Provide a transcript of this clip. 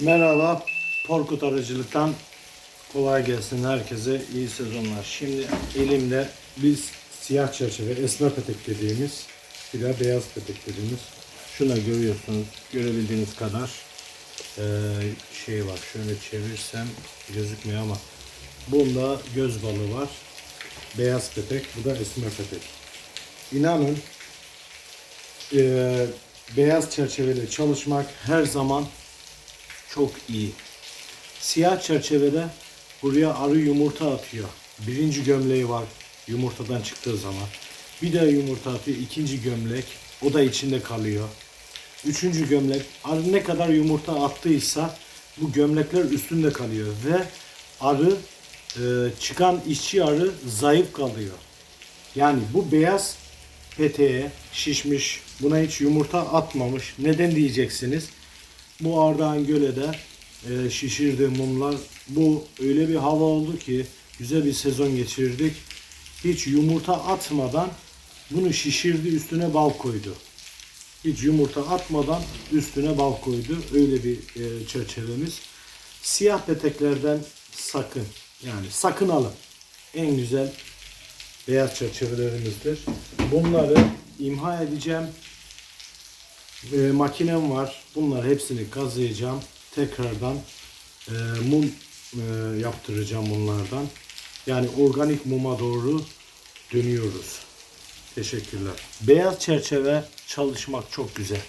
Merhaba, Porkut Aracılık'tan kolay gelsin herkese, iyi sezonlar. Şimdi elimde biz siyah çerçeve, esmer petek dediğimiz, bir de beyaz petek dediğimiz. Şuna görüyorsunuz, görebildiğiniz kadar ee, şey var. Şöyle çevirsem gözükmüyor ama bunda göz balığı var. Beyaz petek, bu da esmer petek. İnanın ee, beyaz çerçeveyle çalışmak her zaman çok iyi. Siyah çerçevede buraya arı yumurta atıyor. Birinci gömleği var yumurtadan çıktığı zaman. Bir de yumurta atıyor. ikinci gömlek. O da içinde kalıyor. Üçüncü gömlek. Arı ne kadar yumurta attıysa bu gömlekler üstünde kalıyor. Ve arı e, çıkan işçi arı zayıf kalıyor. Yani bu beyaz peteğe şişmiş, buna hiç yumurta atmamış. Neden diyeceksiniz? Bu Ardahan Göle'de e, şişirdiğim mumlar bu öyle bir hava oldu ki güzel bir sezon geçirdik. Hiç yumurta atmadan bunu şişirdi üstüne bal koydu. Hiç yumurta atmadan üstüne bal koydu. Öyle bir e, çerçevemiz. Siyah peteklerden sakın yani sakın alın. En güzel beyaz çerçevelerimizdir. Bunları imha edeceğim. E, makinem var. Bunlar hepsini kazıyacağım. Tekrardan e, mum e, yaptıracağım bunlardan. Yani organik muma doğru dönüyoruz. Teşekkürler. Beyaz çerçeve çalışmak çok güzel.